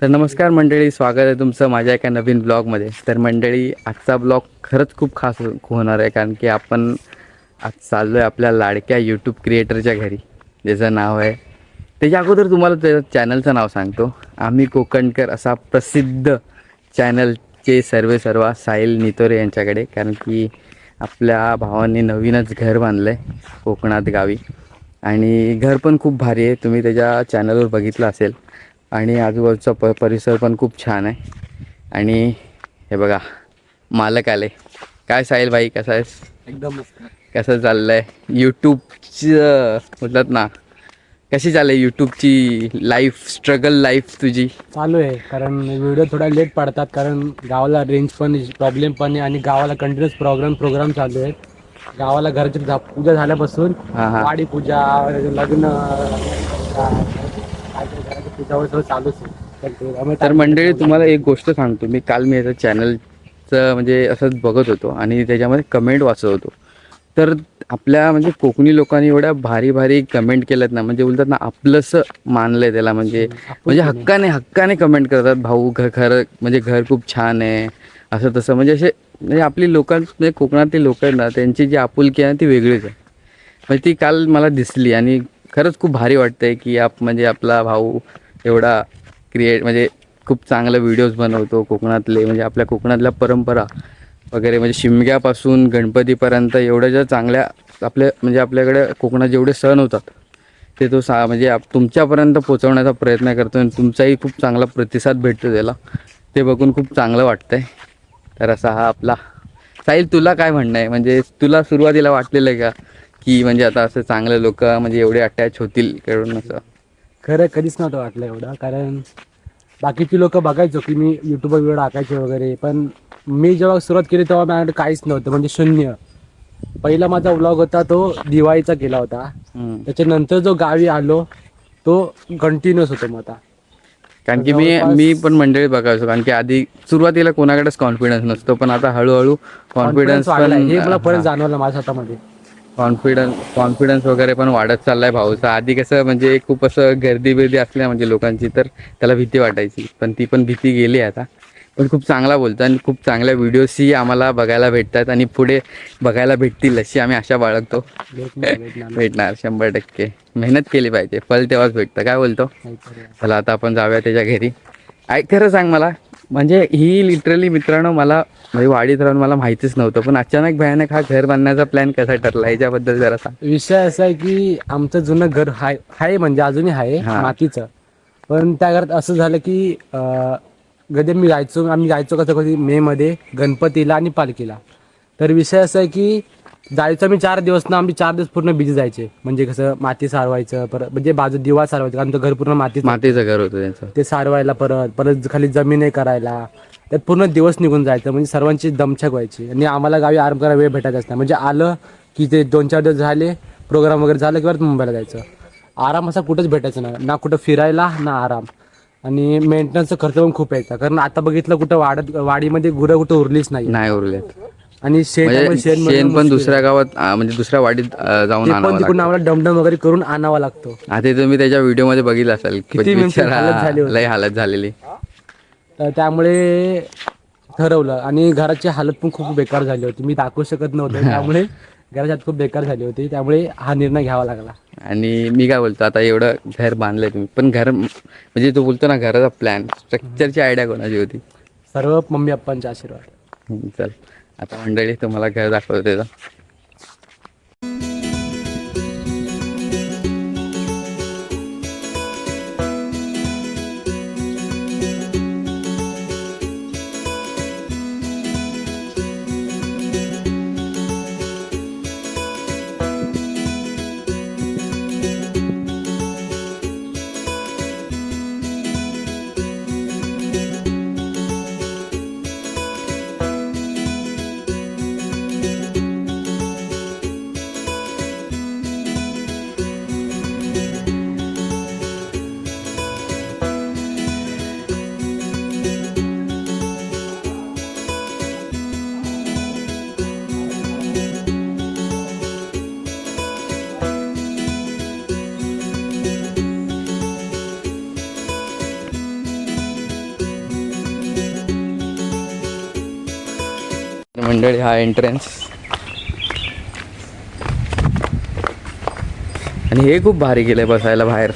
तर नमस्कार मंडळी स्वागत आहे तुमचं माझ्या एका नवीन ब्लॉगमध्ये. तर मंडळी आजचा ब्लॉग खरंच खूप खास होणार आहे कारण की आपण आज चाललो आहे आपल्या लाडक्या यूट्यूब क्रिएटरच्या घरी ज्याचं नाव आहे त्याच्या अगोदर तुम्हाला त्या चॅनलचं नाव सांगतो. आम्ही कोकणकर असा प्रसिद्ध चॅनलचे सर्वे सर्वा साहिल नितोरे यांच्याकडे कारण की आपल्या भावांनी नवीनच घर बांधलं आहे कोकणात गावी. आणि घर पण खूप भारी आहे तुम्ही त्याच्या चॅनलवर बघितलं असेल. आणि आजूबाजूचा प परिसर पण खूप छान आहे. आणि हे बघा मालक आले. काय साहिल भाई कसा आहेस? एकदम कसं चाललं आहे यूट्यूबचं म्हटलं ना कशी चालली यूट्यूबची लाईफ स्ट्रगल लाईफ तुझी? चालू आहे कारण व्हिडिओ थोडा लेट पडतात कारण गावाला रेंज पण प्रॉब्लेम पण आहे आणि गावाला कंटिन्युअस प्रोग्राम प्रोग्राम चालू आहेत. गावाला घराची पूजा झाल्यापासून वाडी पूजा लग्न चालूच आहे. तर मंडळी तुम्हाला एक गोष्ट सांगतो. मी काल मी याचं चॅनलचं म्हणजे असंच बघत होतो आणि त्याच्यामध्ये कमेंट वाचत होतो. तर आपल्या म्हणजे कोकणी लोकांनी एवढ्या भारी भारी कमेंट केल्यात ना म्हणजे बोलतात ना आपलंसं मानलंय त्याला. म्हणजे म्हणजे हक्काने हक्काने कमेंट करतात. भाऊ घर घर म्हणजे घर खूप छान आहे. असं तसं. म्हणजे असे म्हणजे आपली लोकां म्हणजे कोकणातली लोक आहेत ना त्यांची जी आपुलकी आहे ना ती वेगळीच आहे. म्हणजे ती काल मला दिसली आणि खरंच खूप भारी वाटतंय की आप म्हणजे आपला भाऊ एवढा क्रिएट म्हणजे खूप चांगला व्हिडिओज बनवतो कोकणातले म्हणजे आपल्या कोकणातल्या परंपरा वगैरे म्हणजे शिमग्यापासून गणपतीपर्यंत एवढ्या ज्या चांगल्या आपल्या म्हणजे आपल्याकडे कोकणात जेवढे सण होतात ते तो सा म्हणजे आप तुमच्यापर्यंत पोचवण्याचा प्रयत्न करतो आणि तुमचाही खूप चांगला प्रतिसाद भेटतो त्याला. ते बघून खूप चांगलं वाटतंय. तर असा हा आपला. साहिल तुला काय म्हणणं आहे? म्हणजे तुला सुरुवातीला वाटलेलं आहे का? की म्हणजे आता असं चांगले लोक म्हणजे एवढे अटॅच होतील करून असं. खरं कधीच नव्हतं वाटलं एवढं कारण बाकीची लोक बघायचो की मी युट्यूबवर व्हिडिओ टाकायचे वगैरे पण मी जेव्हा सुरुवात केली तेव्हा माझ्याकडे काहीच नव्हतं म्हणजे शून्य. पहिला माझा व्लॉग होता तो दिवाळीचा केला होता. त्याच्यानंतर जो गावी आलो तो कंटिन्युअस होतो मग आता. कारण की मी मी पण मंडळी बघायचो कारण की आधी सुरुवातीला कोणाकडेच कॉन्फिडन्स नसतो पण आता हळूहळू कॉन्फिडन्स हे मला परत जाणवलं माझ्या हातामध्ये. कॉन्फिडन्स कॉन्फिडन्स वगैरे पण वाढत चाललाय भाऊचा. आधी कसं म्हणजे खूप असं गर्दी बिर्दी असल्या म्हणजे लोकांची तर त्याला भीती वाटायची. पण ती पण भीती गेली आता. पण खूप चांगला बोलतो आणि खूप चांगल्या व्हिडिओजही आम्हाला बघायला भेटतात आणि पुढे बघायला भेटतील अशी आम्ही आशा बाळगतो. भेटणार, शंभर टक्के. मेहनत केली पाहिजे. फल तेव्हाच भेटतं. काय बोलतो. चला आता आपण जाऊया त्याच्या घरी. ऐक खरं सांग मला. म्हणजे ही लिटरली मित्रांनो मला म्हणजे वाडीत राहून मला माहितीच नव्हतं पण अचानक भयानक हा घर बांधण्याचा प्लॅन कसा ठरला याच्याबद्दल जरा सांग. विषय असा आहे की आमचं जुनं घर हाय आहे म्हणजे अजूनही आहे हा. मातीचं. पण त्या घरात असं झालं की अं, कधी मी जायचो आम्ही जायचो कसं कधी मे मध्ये गणपतीला आणि पालखीला. तर विषय असा आहे की जायचं आम्ही चार दिवस ना आम्ही चार दिवस पूर्ण बिझी जायचे. म्हणजे कसं माती सारवायचं परत म्हणजे बाजू दिवा सारवायचं कारण तो घर पूर्ण मातीचं. मातीचं घर होतं त्यांचं. ते सारवायला परत परत खाली जमीन हे करायला. त्यात पूर्ण दिवस निघून जायचं म्हणजे सर्वांची दमछाक व्हायची. आणि आम्हाला गावी आराम करायला वेळ भेटायचाच नाही म्हणजे आलं की ते दोन चार दिवस झाले प्रोग्राम वगैरे झालं की परत मुंबईला जायचं. आराम असा कुठंच भेटायचा नाही. ना कुठं फिरायला ना आराम. आणि मेंटेनन्सचा खर्च पण खूप यायचा. कारण आता बघितलं कुठं वाडत वाडीमध्ये गुरं कुठं उरलीच नाही. नाही उरलेत. आणि शेण म्हणजे शेण पण दुसऱ्या गावात आ, म्हणजे दुसऱ्या वाडीत आ, जाऊन ते आणावं पण तिकडून आम्हाला डमडम वगैरे करून आणावा लागतो. आता तुम्ही त्याच्या व्हिडिओमध्ये बघितलं असेल. किती बिचारा हालत झाली होती. लय हालत झालेली. तर त्यामुळे ठरवलं. आणि घराची हालत पण खूप बेकार झाली होती. मी दाखवू शकत नव्हतो. त्यामुळे घराची हालत खूप बेकार झाली होती. त्यामुळे हा निर्णय घ्यावा लागला. आणि मी काय बोलतो आता एवढं घर बांधलंय तुम्ही. पण घर म्हणजे तो बोलतो ना घराचा प्लॅन स्ट्रक्चरची आयडिया कोणाची होती? सर्व मम्मी पप्पांचे आशीर्वाद चल. आता मंडळी तुम्हाला घर दाखवते मंडळी हा एंट्रन्स आणि हे खूप भारी केलंय बसायला बाहेर.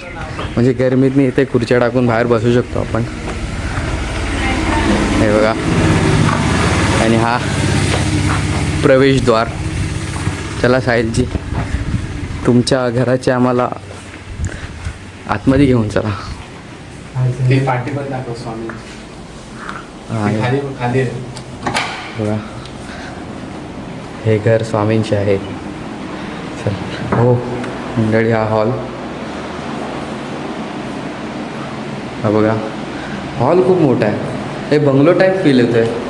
म्हणजे गरमीत मी इथे खुर्च्या टाकून बाहेर बसू शकतो आपण. हे बघा. आणि हा प्रवेशद्वार. चला साहिलजी तुमच्या घराचे आम्हाला आतमध्ये घेऊन चला. ते खाली बघा. हे घर स्वामींचे आहे. हो मंडळी हा हॉल. हा बघा. हॉल खूप मोठा आहे. हे बंगलो टाईप फील येतं आहे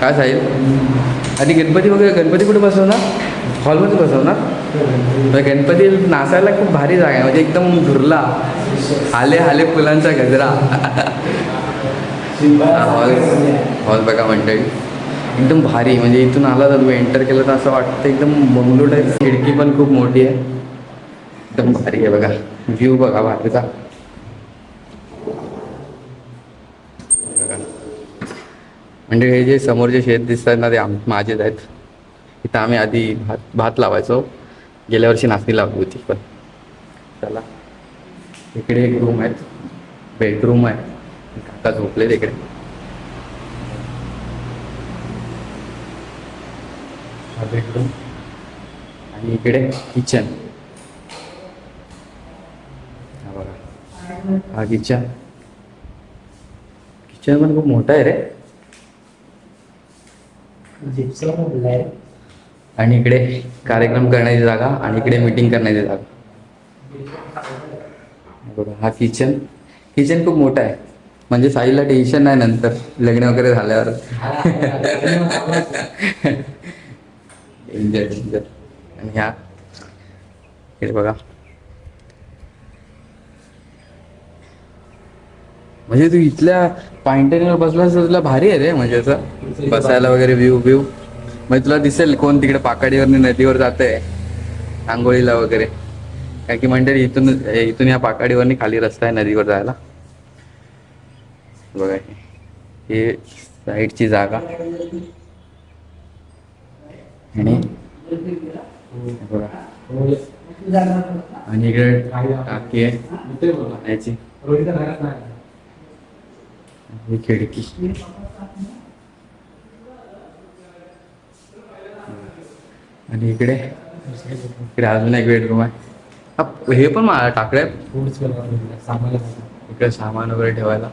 काय साहेब आणि गणपती वगैरे गणपती कुठे बसवणार? हॉलमध्ये बसवणार? गणपती नाचायला खूप भारी जागा आहे. म्हणजे एकदम धुरला हाले हाले फुलांचा गजरा. हॉल हॉल बघा मंडळी. एकदम भारी म्हणजे इथून आला तर तुम्ही एंटर केलं तर असं वाटतं एकदम बंगलो टाईप खिडकी पण खूप मोठी आहे. एकदम भारी आहे बघा. व्ह्यू बघा बाहेरचा. बघा. म्हणजे हे जे समोर जे शेत दिसतात ना ते आम माझेच आहेत. इथं आम्ही आधी भात भात लावायचो. गेल्या वर्षी नाचणी लावली होती पण चला. इकडे एक रूम आहेत. बेडरूम आहे काका झोपले तिकडे हा बेडरूम आणि इकडे किचन. हा बघा. हा किचन. किचन पण खूप मोठा आहे रे. आणि इकडे कार्यक्रम करण्याची जागा आणि इकडे मीटिंग करण्याची जागा. बघा हा किचन. किचन खूप मोठा आहे. म्हणजे साईला टेन्शन नाही नंतर लग्न वगैरे झाल्यावर. डेंजर डेंजर आणि ह्या हे बघा. म्हणजे तू इथल्या पायंटनीवर बसलास तर तुला भारी आहे रे म्हणजे असं बसायला वगैरे व्ह्यू व्ह्यू म्हणजे तुला दिसेल कोण तिकडे पाकाडीवर नदीवर जात आहे आंघोळीला वगैरे. कारण की म्हणते इथून इथून या पाकाडीवरनी खाली रस्ता आहे नदीवर जायला. बघा हे. साईडची जागा. आणि आणि इकडे टाकी आहे खिडकी आणि इकडे इकडे अजून एक बेडरूम आहे हा, पण मा- टाकलंय इकडे सामान वगैरे ठेवायला?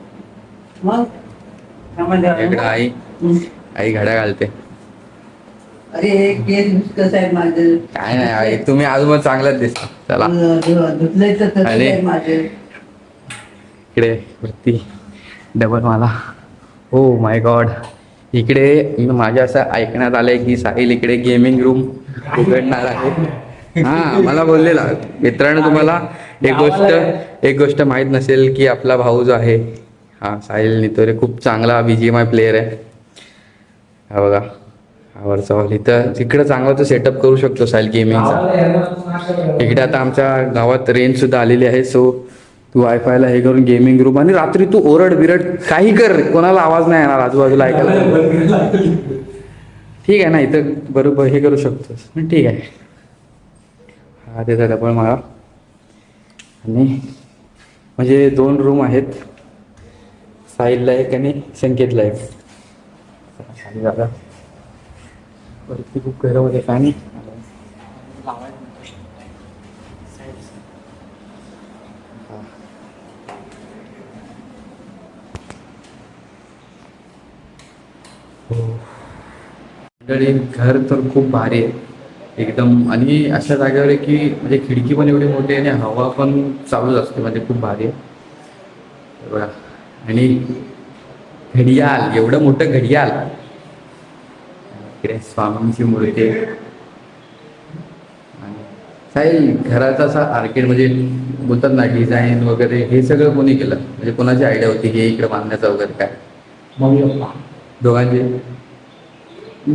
इकडे आई आई घड्या घालते. अरे केस कसं आहे माझं. काय नाही आई तुम्ही अजून चांगलाच दिसता. चला. धुतलंय तर अरे. आहे माझं. इकडे वरती डबल मला. हो माय गॉड इकडे माझ्या असं ऐकण्यात आलंय की साहिल इकडे गेमिंग रूम उघडणार आहे. हा मला बोललेला. मित्रांनो तुम्हाला एक गोष्ट एक गोष्ट माहीत नसेल की आपला भाऊ जो आहे हा साहिल नितोरे खूप चांगला B G M I player आहे. हा बघा. वरचा हॉल इथं तिकडं चांगला तो सेटअप करू शकतो साहिल गेमिंगचा इकडे आता आमच्या गावात रेंज सुद्धा आलेली आहे सो तू वायफायला हे करून गेमिंग रूम आणि रात्री तू ओरड बिरड काही कर कोणाला आवाज नाही येणार आजूबाजूला ऐकायला. ठीक आहे ना इथं बरोबर हे करू शकतोस. पण ठीक आहे. हा त्याचा डबल माळा आणि म्हणजे दोन रूम आहेत. साहिलला एक आणि संकेतला एक. वरती खूप गरम होते फॅन मंडळी घर तर खूप भारी आहे. एकदम. आणि अशा जागेवर आहे की म्हणजे खिडकी पण एवढी मोठी आहे आणि हवा पण चालूच असते म्हणजे खूप भारी आहे. बघा. आणि घडियाल एवढं मोठं घडियाल. इकडे स्वामींची मूर्ती आहे. आणि साहिल घराचा असा आर्किड म्हणजे बोलतात ना डिझाईन वगैरे हे सगळं कोणी केलं? म्हणजे कोणाची आयडिया होती की हे इकडे बांधण्याचं वगैरे काय? दोघांची?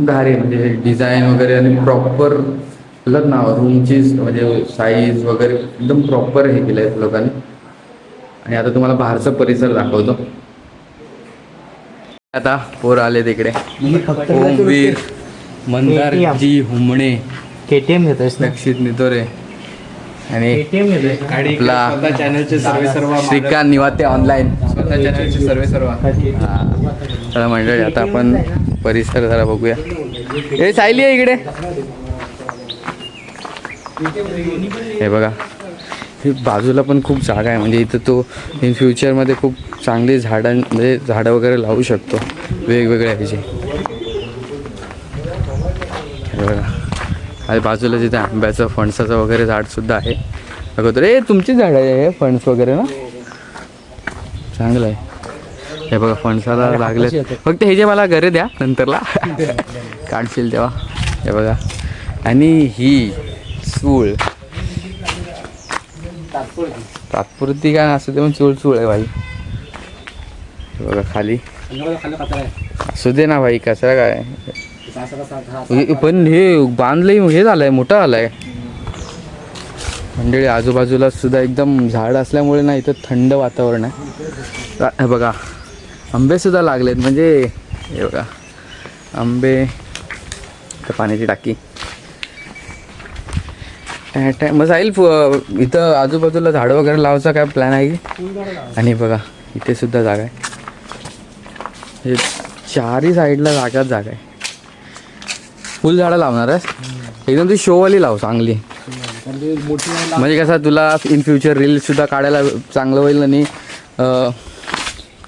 भारी म्हणजे डिझाईन वगैरे आणि प्रॉपर बोलत ना रूमची म्हणजे साईज वगैरे एकदम प्रॉपर हे केलं आहे लोकांनी. आणि आता तुम्हाला बाहेरचा परिसर दाखवतो. आता पोर आले तिकडे ओमवीर मंदारजी हुमणे. केटीएम घेतोयस ना? लक्षित नितोरे. आणि केटीएम घेतोय आपला चॅनलचे सर्वे सर्व श्रीकांत निवाते ऑनलाईन स्वतः चॅनलचे सर्वे सर्व. चला मंडळी आता आपण परिसर जरा बघूया. ए सायली आहे इकडे. हे बघा. ही बाजूला पण खूप जागा आहे. म्हणजे इथं तो इन फ्युचरमध्ये खूप चांगली झाडं म्हणजे झाडं वगैरे लावू शकतो. वेगवेगळ्या ह्याची. हे बघा आणि बाजूला तिथे आंब्याचं फणसाचं वगैरे झाडसुद्धा आहे. बघतो रे तुमची झाड आहे हे फणस वगैरे ना? चांगलं आहे. हे बघा फणसाला लागले फक्त हे जे मला घरी द्या नंतरला. काढशील तेव्हा. हे बघा. आणि ही चूळ. तात्पुरती काय असं ते पण चूळ चूळ आहे भाई. बघा खाली. असू दे ना भाई कचरा काय? हे- पण हे बांधलंय हे झालंय मोठं झालंय मंडळी आजूबाजूला सुद्धा एकदम झाड असल्यामुळे ना इथं थंड वातावरण आहे. हे बघा आंबे सुद्धा लागलेत. म्हणजे हे बघा आंबे इथं पाण्याची टाकी. टॅ- टॅ- मग जाईल फ- इथं आजूबाजूला झाडं वगैरे लावायचा काय प्लॅन आहे? की आणि बघा इथे सुद्धा जागा आहे. हे चारही साईडला जागाच जागा आहे. फुल झाडं लावणार आहेस? एकदम ती शोवाली लाव चांगली. म्हणजे कसं तुला इन फ्युचर रील सुद्धा काढायला चांगलं होईल आणि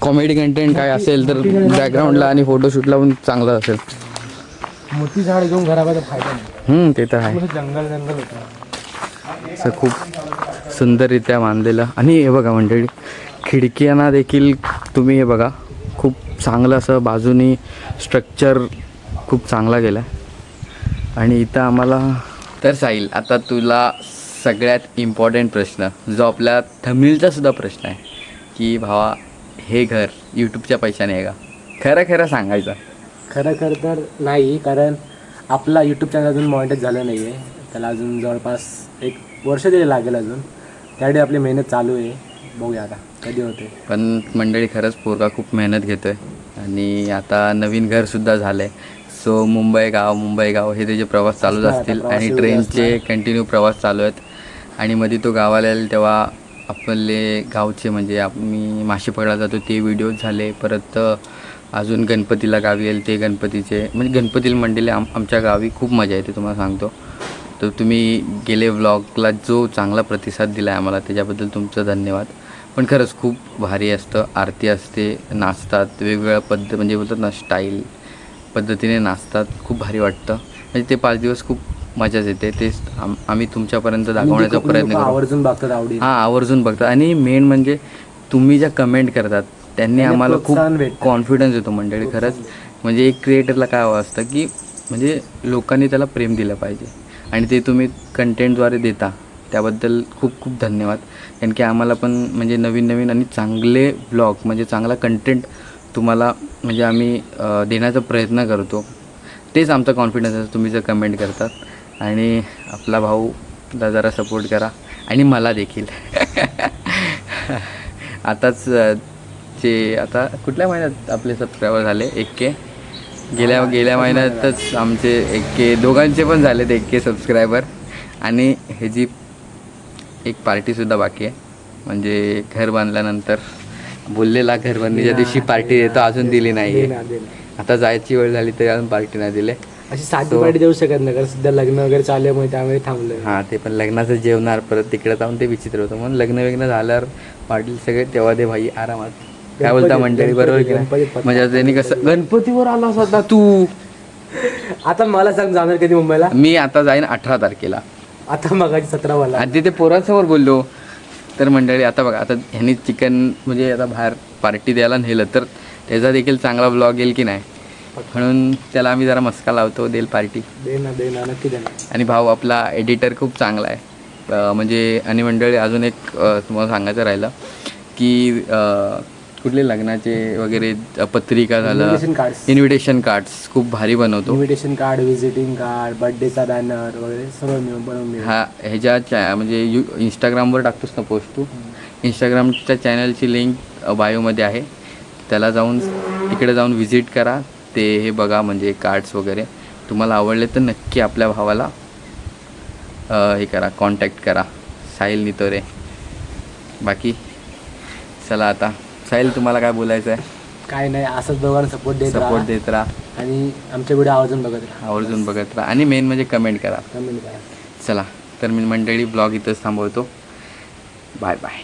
कॉमेडी कंटेंट काय असेल तर बॅकग्राऊंडला आणि फोटोशूटला पण चांगलं असेल. मोठी झाड घेऊन फायदा हम्म, ते तर आहे. जंगल जंगल होतं. असं खूप सुंदररित्या बांधलेलं. आणि हे बघा मंडळी खिडक्यांना देखील तुम्ही हे बघा खूप चांगलं असं बाजूनी स्ट्रक्चर खूप चांगला गेला आणि इथं आम्हाला तर साईल आता तुला सगळ्यात इम्पॉर्टंट प्रश्न जो आपल्या थमिलचा सुद्धा प्रश्न आहे की भावा हे घर यूट्यूबच्या पैशाने आहे का? खरं खरं सांगायचं. खरं खरं तर नाही कारण आपला यूट्यूब चॅनल अजून मॉनिटाईज झालं नाही आहे त्याला अजून जवळपास एक वर्ष तरी लागेल अजून. त्यासाठी आपली मेहनत चालू आहे. बघूया आता कधी होते. पण मंडळी खरंच पोरगा खूप मेहनत घेतो आहे आणि आता नवीन घरसुद्धा झालं आहे सो मुंबई गाव मुंबई गाव हे त्याचे प्रवास चालूच असतील आणि ट्रेनचे. कंटिन्यू प्रवास चालू आहेत. आणि मध्ये तो गावाला येईल तेव्हा आपले गावचे म्हणजे आम्ही मासे पकडायला जातो ते व्हिडिओज झाले. परत अजून गणपतीला गावी येईल ते गणपतीचे म्हणजे गणपतीला मंडळी आम आमच्या गावी खूप मजा येते तुम्हाला सांगतो. तर तुम्ही गेले व्लॉगला जो चांगला प्रतिसाद दिला आहे आम्हाला त्याच्याबद्दल तुमचं धन्यवाद. पण खरंच खूप भारी असतं आरती असते नाचतात वेगवेगळ्या पद्धत म्हणजे बोलतात ना स्टाईल पद्धतीने नाचतात. खूप भारी वाटतं. म्हणजे ते पाच दिवस खूप मजाच येते. आम आम्ही तुमच्यापर्यंत दाखवण्याचा प्रयत्न करू. आवर्जून बघतात आवडी हां आवर्जून बघतात. आणि मेन म्हणजे तुम्ही ज्या कमेंट करतात त्यांनी आम्हाला खूप. कॉन्फिडन्स येतो मंडळी. खरंच म्हणजे एक क्रिएटरला काय हवं असतं की म्हणजे लोकांनी त्याला प्रेम दिलं पाहिजे. आणि ते तुम्ही कंटेंटद्वारे देता. त्याबद्दल खूप खूप धन्यवाद. कारण की आम्हाला पण म्हणजे नवीन नवीन आणि चांगले ब्लॉग म्हणजे चांगला कंटेंट तुम्हाला म्हणजे आम्ही देण्याचा प्रयत्न करतो. तेच आमचा कॉन्फिडन्स आहे तुम्ही जर कमेंट करतात. आणि आपला भाऊला जरा सपोर्ट करा. आणि मला देखील. आताच जे आता कुठल्या महिन्यात आपले सबस्क्रायबर झाले? एक के? गेल्या गेल्या महिन्यातच आमचे एक के दोघांचे पण झालेत एक के सबस्क्रायबर आणि ह्याची एक पार्टीसुद्धा बाकी आहे. म्हणजे घर बांधल्यानंतर बोललेला घर बांधणीच्या दिवशी पार्टी देतो अजून दिली नाही दे दे. आता जायची वेळ झाली तरी अजून पार्टी नाही दिली. अशी साधी पार्टी देऊ शकत नाही कारण सध्या लग्न वगैरे चालू आहे त्यामुळे थांबलोय. हां ते पण लग्नाचं जेवणार परत तिकडे जाऊन ते विचित्र होतं. म्हणून लग्न वेग्न झाल्यावर पाटील सगळे तेव्हा ते भाई आरामात. काय बोलता मंडळी बरोबर. म्हणजे त्यांनी कसं? गणपतीवर आला होता तू. आता मला सांग जाणार कधी मुंबईला? मी आता जाईन अठरा तारखेला. आता मगाची सतरा वाला आणि तिथे पोरांसमोर बोललो. तर मंडळी आता बघा आता ह्यांनी चिकन म्हणजे आता बाहेर पार्टी द्यायला नेलं तर त्याचा देखील चांगला ब्लॉग येईल की नाही? म्हणून त्याला आम्ही जरा मस्का लावतो देईल पार्टी. दे ना दे ना नक्की दे ना. आणि भाऊ आपला एडिटर खूप चांगला आहे. म्हणजे आणि मंडळी अजून एक तुम्हाला सांगायचं राहिलं की कुठले लग्नाचे वगैरे पत्रिका झालं. इन्व्हिटेशन कार्ड्स खूप भारी बनवतो. इन्व्हिटेशन कार्ड व्हिजिटिंग कार्ड बर्थडेचा बॅनर वगैरे सर्व मिळून बनवून हा ह्याच्या म्हणजे यू इंस्टाग्रामवर टाकतोस ना पोस्ट तू? इंस्टाग्रामच्या चॅनलची लिंक बायोमध्ये आहे. त्याला जाऊन तिकडे जाऊन व्हिजिट करा. ते हे बघा म्हणजे कार्ड्स वगैरे. तुम्हाला आवडले तर नक्की आपल्या भावाला हे करा कॉन्टॅक्ट करा. साहिल नितोरे. बाकी चला आता. साहिल तुम्हाला काय बोलायचं आहे काय नाही असंच दोघांना सपोर्ट देत सपोर्ट राहा देत राहा. आणि आमच्या व्हिडिओ आवर्जून बघत राहा. आवर्जून बघत राहा. आणि मेन म्हणजे कमेंट करा. कमेंट करा. चला तर मी मंडळी ब्लॉग इथंच थांबवतो. Bye bye